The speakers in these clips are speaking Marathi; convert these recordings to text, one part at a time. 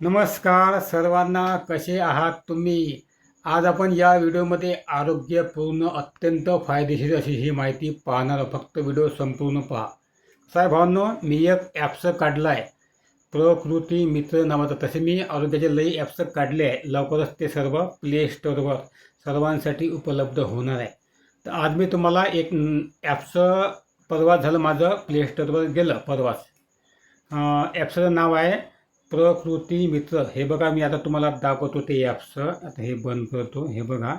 नमस्कार सर्वांना कसे आहात तुम्ही? आज आपण या व्हिडिओमध्ये आरोग्यपूर्ण अत्यंत फायदेशीर अशी ही माहिती पाहणार फक्त व्हिडिओ संपूर्ण पहा. साहेब भावांनो मी एक ॲप्स काढला आहे प्रकृती मित्र नावाचं. तसे मी आरोग्याचे लई ॲप्स काढले आहे. लवकरच ते सर्व प्ले स्टोअरवर सर्वांसाठी उपलब्ध होणार आहे. तर आज मी तुम्हाला एक ॲप्स परवा झालं. माझं प्ले स्टोअरवर गेलं परवाच. ॲप्सचं नाव आहे प्रकृती मित्र. हे बघा मी आता तुम्हाला दाखवतो ते ॲप्सचं आता हे बंद करतो. हे बघा.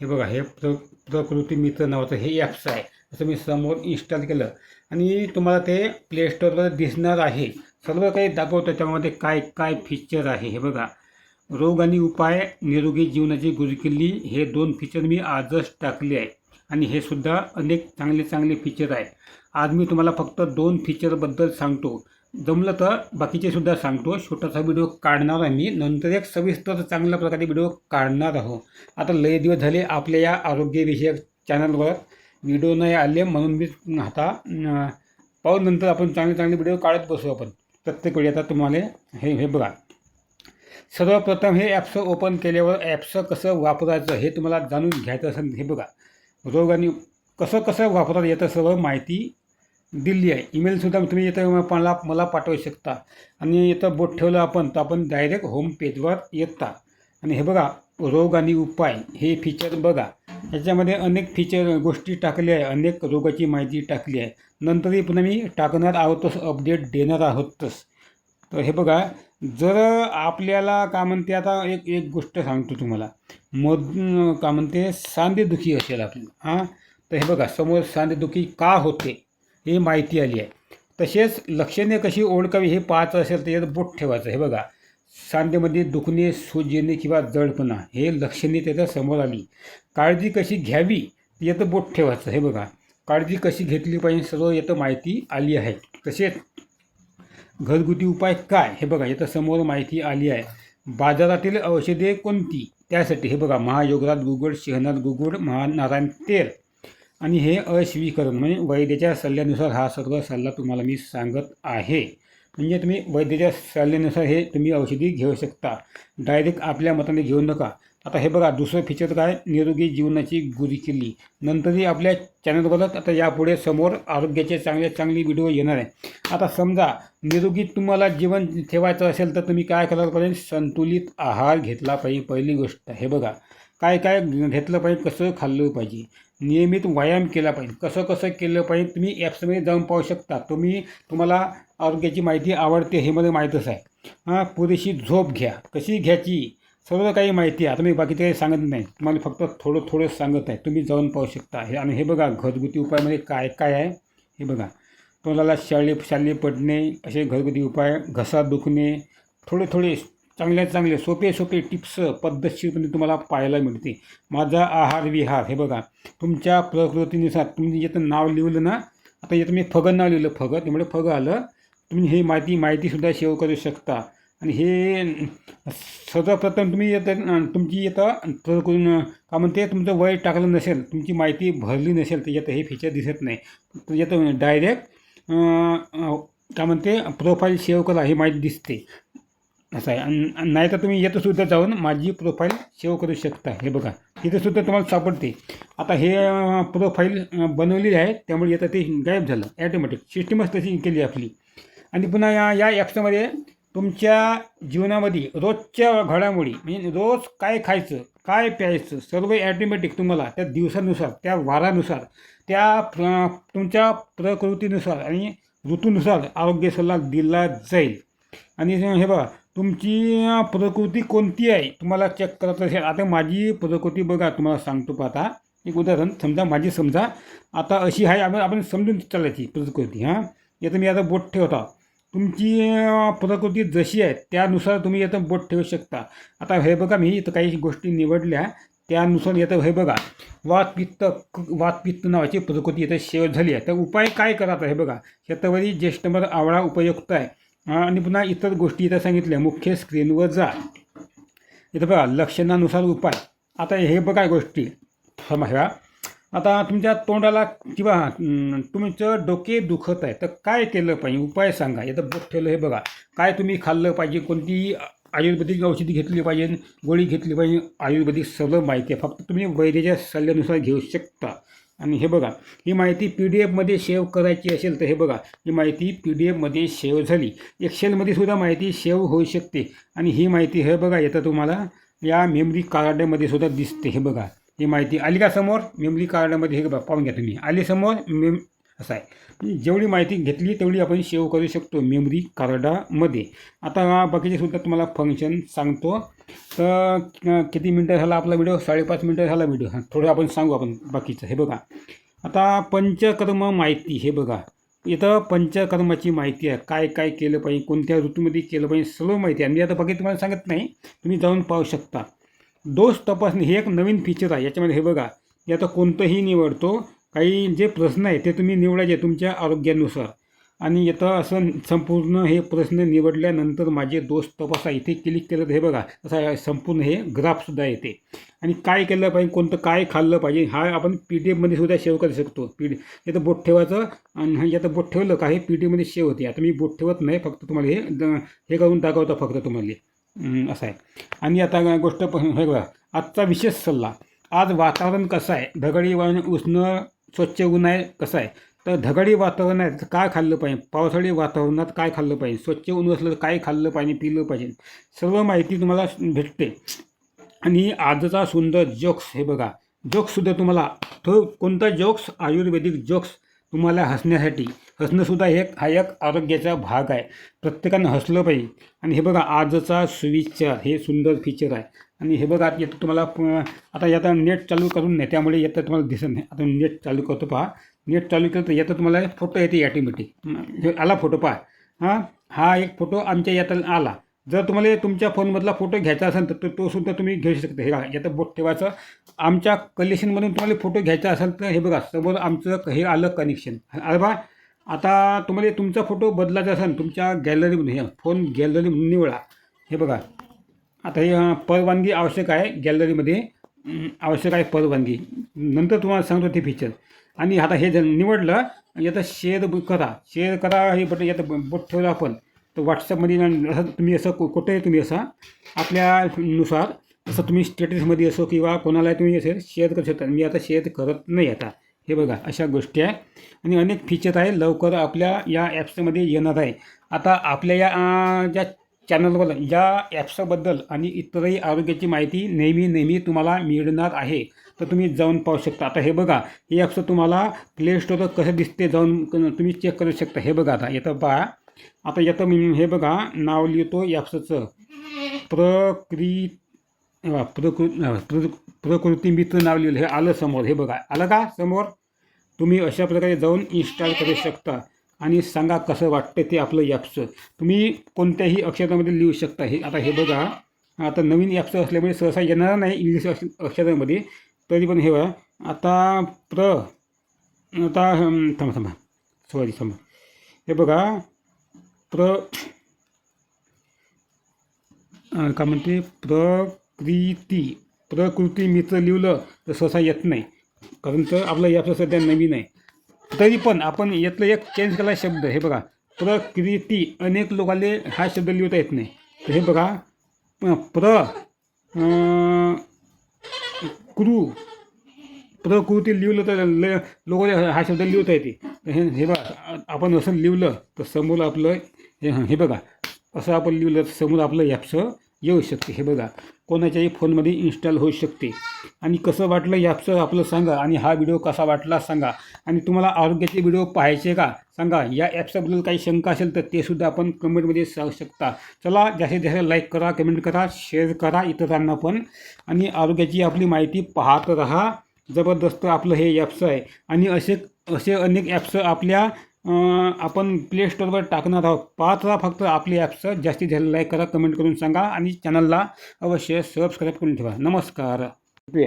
हे बघा हे प्र प्रकृती मित्र नावाचं हे ॲप्स आहे. असं मी समोर इन्स्टॉल केलं. आणि तुम्हाला ते प्लेस्टोरवर दिसणार आहे. सर्व काही दाखवतं त्यामध्ये काय काय फीचर आहे. हे बघा. रोग आणि उपाय निरोगी जीवनाची गुरुकिल्ली हे दोन फीचर मी आजच टाकले आहे. आणि हे सुद्धा अनेक चांगले चांगले फीचर आहे. आज मी तुम्हाला फक्त दोन फीचरबद्दल सांगतो. जमलं तर बाकीचे सुद्धा सांगतो. छोटासा व्हिडिओ काढणार आहे मी. नंतर एक सविस्तर चांगल्या प्रकारे व्हिडिओ काढणार आहो. आता लय दिवस झाले आपल्या या आरोग्यविषयक चॅनलवर व्हिडिओ नाही आले म्हणून मी आता पाहून नंतर आपण चांगले चांगले व्हिडिओ काढत बसू आपण. प्रत्येक वेळी आता तुम्हाला हे हे बघा. सर्वप्रथम हे ॲप्स ओपन केल्यावर ॲप्स कसं वापरायचं हे तुम्हाला जाणून घ्यायचं असेल हे बघा. रोग आणि कसं कसं वापरात येतं सर्व माहिती दिली आहे. ईमेलसुद्धा तुम्ही इथं मला मला पाठवू शकता. आणि इथं बोट ठेवलं आपण तर आपण डायरेक्ट होम पेजवर येता. आणि हे बघा रोग आणि उपाय हे फीचर बघा. याच्यामध्ये अनेक फीचर गोष्टी टाकल्या आहे अनेक रोगाची माहिती टाकली आहे. नंतरही पुन्हा मी टाकणार आहोतच अपडेट देणार आहोतच तर हे बघा जर आपल्याला का म्हणते आता एक एक गोष्ट सांगतो तुम्हाला. मध का म्हणते सांधेदुखी असेल आपलं. हां? तर हे बघा समोर सांधेदुखी का होते? ही माहिती आली आहे. तसेच लक्षणे कशी ओळखावी हे पाहायचं असेल तर यात बोट ठेवायचं. हे बघा सांधेमध्ये दुखणे सूज येणे किंवा जडपणा हे लक्षणे त्याच्यासमोर आली. काळजी कशी घ्यावी याचं बोट ठेवायचं. हे बघा काळजी कशी घेतली पाहिजे सर्व याचं माहिती आली आहे. तसेच घरगुती उपाय काय? हे बघा इथं समोर माहिती आली आहे. बाजारातील औषधे कोणती? त्यासाठी हे बघा महायोगराज गुगुळ शहनाथ गुगुळ महानारायण तेल. आणि हे अस्वीकरण म्हणजे वैद्याच्या सल्ल्यानुसार हा सर्व सल्ला तुम्हाला मी सांगत आहे. म्हणजे तुम्ही वैद्याच्या सल्ल्यानुसार हे तुम्ही औषधी घेऊ शकता. डायरेक्ट आपल्या मताने घेऊ नका. आता हे बघा दुसरं फीचर काय? निरोगी जीवनाची गुरी किल्ली. नंतरही आपल्या चॅनलवरच आता यापुढे समोर आरोग्याचे चांगले चांगले व्हिडिओ येणार आहे. आता समजा निरोगी तुम्हाला जीवन ठेवायचं असेल तर तुम्ही काय करायला पाहिजे? संतुलित आहार घेतला पाहिजे. पहिली गोष्ट हे बघा. काय काय घेतलं पाहिजे? कसं खाल्लं पाहिजे? नियमित व्यायाम केला पाहिजे. कसं कसं केलं पाहिजे तुम्ही ॲप्समध्ये जाऊन पाहू शकता. तुम्ही तुम्हाला आरोग्याची माहिती आवडते हे मला माहीतच आहे. हां पुरेशी झोप घ्या. कशी घ्यायची? सर्व काही माहिती आहे. आता मी बाकीचं काही सांगत नाही. तुम्हाला फक्त थोडं थोडं सांगत आहे. तुम्ही जाऊन पाहू शकता. हे आणि हे बघा घरगुती उपायामध्ये काय काय आहे? हे बघा. तोंडाला शाळे शाले पडणे असे घरगुती उपाय घसा दुखणे थोडे थोडे चांगल्या चांगले सोपे सोपे टिप्स पद्धतशीरपणे तुम्हाला पाहायला मिळते. माझा आहार विहार हे बघा. तुमच्या प्रकृतीनुसार तुम्ही याचं नाव लिहिलं ना आता याचं मी फगन नाव लिहिलं फगत. त्यामुळे फग आलं. तुम्ही हे माहिती माहितीसुद्धा शेअर करू शकता. आणि हे सर्वप्रथम तुम्ही येतं तुमची येतं का म्हणते तुमचं वय टाकलं नसेल तुमची माहिती भरली नसेल तर यात हे फीचर दिसत नाही. तर डायरेक्ट काय म्हणते प्रोफाईल सेव्ह करा ही माहिती दिसते. असं आहे. आणि नाही तर तुम्ही येतंसुद्धा जाऊन माझी प्रोफाईल सेव्ह करू शकता. हे बघा. इथंसुद्धा तुम्हाला सापडते. आता हे प्रोफाईल बनवलेली आहे. त्यामुळे येतं ते गायब झालं. ॲटोमॅटिक सिस्टमच तशी केली आपली. आणि पुन्हा या या ॲप्समध्ये तुमच्या जीवनामध्ये रोजच्या घडामोडी म्हणजे रोज काय खायचं काय प्यायचं सर्व ॲटोमॅटिक तुम्हाला त्या दिवसानुसार त्या वारानुसार त्या प्र तुमच्या प्रकृतीनुसार आणि ऋतूनुसार आरोग्य सल्ला दिला जाईल. आणि हे बघा तुमची प्रकृती कोणती आहे? तुम्हाला चेक करायचं असेल. आता माझी प्रकृती बघा तुम्हाला सांगतो पाहता. एक उदाहरण समजा माझी समजा आता अशी आहे आपण आपण समजून चालायची प्रकृती हां? याचं मी आता बोट ठेवता. तुमची प्रकृती जशी आहे त्यानुसार तुम्ही याचं बोट ठेवू शकता. आता हे बघा मी इथं काही गोष्टी निवडल्या. त्यानुसार येतं हे बघा वातपित्त वातपित्त नावाची प्रकृती इथं शेव झाली आहे. तर उपाय काय करायचा हे बघा? शेतवरी ज्येष्ठमर आवळा उपयुक्त आहे. आणि पुन्हा इतर गोष्टी इथं सांगितल्या. मुख्य स्क्रीनवर जा. इथं बघा लक्षणानुसार उपाय. आता हे बघा गोष्टी. समजा आता तुमच्या तोंडाला किंवा तुमचं डोके दुखत आहे तर काय केलं पाहिजे? उपाय सांगा. इथं बघ ठेवलं हे बघा. काय तुम्ही खाल्लं पाहिजे? कोणती आयुर्वेदिक औषधी घेतली पाहिजे? गोळी घेतली पाहिजे? आयुर्वेदिक सगळं माहिती आहे. फक्त तुम्ही वैद्याच्या सल्ल्यानुसार घेऊ शकता. आणि हे बघा ही माहिती पी डी एफमध्ये सेव्ह करायची असेल तर हे बघा ही माहिती पी डी एफमध्ये सेव्ह झाली एक्सेलमध्ये सुद्धा माहिती सेव्ह होऊ शकते. आणि ही माहिती हे बघा येतं तुम्हाला या मेमरी कार्डमध्ये सुद्धा दिसते हे बघा. ही माहिती आली का समोर? मेमरी कार्डमध्ये हे बघा पाहून घ्या तुम्ही. आली समोर मेम असं आहे. म्हणजे जेवढी माहिती घेतली तेवढी आपण सेव्ह करू शकतो मेमरी कार्डामध्ये. आता बाकीचे सुद्धा तुम्हाला फंक्शन सांगतो. तर किती मिनटं झाला आपला व्हिडिओ साडेपाच मिनटं झाला व्हिडिओ हां थोडं आपण सांगू आपण बाकीचं. हे बघा. आता पंचकर्म माहिती हे बघा. इथं पंचकर्माची माहिती आहे. काय काय केलं पाहिजे? कोणत्या ऋतूमध्ये केलं पाहिजे? सर्व माहिती आहे. मी आता बाकी तुम्हाला सांगत नाही. तुम्ही जाऊन पाहू शकता. दोष तपासणी हे एक नवीन फीचर आहे. याच्यामध्ये हे बघा. यात कोणतंही निवडतो. काही जे प्रश्न आहे ते तुम्ही निवडायचे तुमच्या आरोग्यानुसार. आणि येतं असं संपूर्ण हे प्रश्न निवडल्यानंतर माझे दोष तपासा इथे क्लिक केलं तर हे बघा असं संपूर्ण हे ग्राफसुद्धा येते. आणि काय केलं पाहिजे कोणतं काय खाल्लं पाहिजे हा आपण पी डी एफमध्ये सुद्धा सेव्ह करू शकतो. पी डी याचं बोट ठेवायचं आणि याचं बोट ठेवलं का हे पी डी एफमध्ये सेव्ह होते. आता मी बोट ठेवत नाही फक्त तुम्हाला हे हे करून दाखवतो फक्त तुम्हाला असं आहे. आणि आता गोष्ट प- हे बघा आजचा विशेष सल्ला. आज वातावरण कसं आहे? दगडी वातावरण उष्ण स्वच्छ ऊन आहे कसं आहे? तर ढगडी वातावरण आहे तर काय खाल्लं पाहिजे? पावसाळी वातावरणात काय खाल्लं पाहिजे? स्वच्छ ऊन असलं तर काय खाल्लं पाहिजे पिलं पाहिजे? सर्व माहिती तुम्हाला भेटते. आणि आजचा सुंदर जोक्स हे बघा. जोक्ससुद्धा तुम्हाला तो कोणता जोक्स? आयुर्वेदिक जोक्स तुम्हाला हसण्यासाठी. हसणंसुद्धा एक हा एक आरोग्याचा भाग आहे. प्रत्येकानं हसलं पाहिजे. आणि हे बघा आजचा सुविचार हे सुंदर फीचर आहे. आणि हे बघा येतं तुम्हाला आता यात नेट चालू करून नाही त्यामुळे येतं तुम्हाला दिसत नाही. आता नेट चालू करतो पहा. नेट चालू केलं तर येतं तुम्हाला फोटो येते ॲटोमॅटिक आला फोटो पहा. हां हा एक फोटो आमच्या यात आला. जर तुम्हाला तुमच्या फोनमधला फोटो घ्यायचा असेल तर तो- सुद्धा तुम्ही घेऊ शकता. हे बघा यातं बोट ठेवायचं. आमच्या कलेक्शनमधून तुम्हाला फोटो घ्यायचा असेल तर हे बघा समोर आमचं हे आलं कनेक्शन अरे बा आता तुम्हाला तुमचा फोटो बदलायचा असेल तुमच्या गॅलरीमध्ये हे फोन गॅलरीमधून निवडा. हे बघा आता हे परवानगी आवश्यक आहे गॅलरीमध्ये आवश्यक आहे परवानगी. नंतर तुम्हाला सांगतो ते फीचर आणि आता हे जर निवडलं याचा शेअर करा. शेअर करा हे बटन याचं बोट ठेवलं आपण तर व्हॉट्सअपमध्ये असं तुम्ही असं कुठे कुठेही तुम्ही असा आपल्यानुसार असं तुम्ही स्टेटसमध्ये असो किंवा कोणाला तुम्ही असेल शेअर करू शकता. मी आता शेअर करत नाही आता. हे बघा अशा गोष्टी आहे. आणि अनेक फीचर आहे लवकर आपल्या या ॲप्समध्ये येणार आहे. आता आपल्या या ज्या चॅनलवर या ॲप्सबद्दल आणि इतरही आरोग्याची माहिती नेहमी नेहमी तुम्हाला मिळणार आहे. तर तुम्ही जाऊन पाहू शकता. आता हे बघा हे ॲप्स तुम्हाला प्ले स्टोरवर कसं दिसते जाऊन क- तुम्ही चेक करू शकता. हे बघा आता येतं पहा. आता येतं मी हे बघा नाव लिहितो ॲप्सचं प्रक्रित प्रकृ हा, प्रकृती मित्र नाव लिहिलं हे आलं समोर. हे बघा. आलं का समोर? तुम्ही अशा प्रकारे जाऊन इन्स्टॉल करू शकता आणि सांगा कसं वाटतं ते आपलं ॲप्सचं तुम्ही कोणत्याही अक्षरामध्ये लिहू शकता. हे आता हे बघा. आता नवीन ॲप्स असल्यामुळे सहसा येणार नाही इंग्लिश अक्ष- अक्षरामध्ये. तरी पण हे बघा. आता प्र आता थांबा थांबा. सॉरी थांबा. हे बघा. प्र काय म्हणते? प्र प्रकृती प्रकृती मित्र लिहिलं तर सहसा येत नाही. कारण तर आपलं याचं सध्या नवीन आहे. तरी पण आपण यातलं एक चेंज केला शब्द. हे बघा प्रकृती अनेक लोकांना हा शब्द लिहिता येत नाही. तर हे बघा प्र कृ प्रकृती लिहिलं तर ल लोक हा शब्द लिहिता येते. तर हे हे बघा आपण असं लिहिलं तर समोर आपलं हे हे बघा असं आपण लिहिलं तर समोर आपलं याचं येऊ शकते. हे बघा कोणाच्याही फोनमध्ये इन्स्टॉल होऊ शकते. आणि कसं वाटलं याचं आपलं सांगा आणि हा व्हिडिओ कसा वाटला सांगा. आणि तुम्हाला आरोग्याचे व्हिडिओ पाहायचे का सांगा. या ॲप्सबद्दल काही शंका असेल तर ते सुद्धा आपण कमेंटमध्ये सांगू शकता. चला जास्तीत जास्त लाईक करा कमेंट करा शेअर करा इतरांना पण. आणि आरोग्याची आपली माहिती पाहत राहा. जबरदस्त आपलं हे ॲप्स आहे. आणि असे असे अनेक ॲप्स आपल्या आपण प्लेस्टोरवर टाकणार आहोत. पाहत राहा फक्त आपली ॲप्स जास्ती झालेलं आहे करा कमेंट करून सांगा आणि चॅनलला अवश्य सबस्क्राईब करून ठेवा. नमस्कार.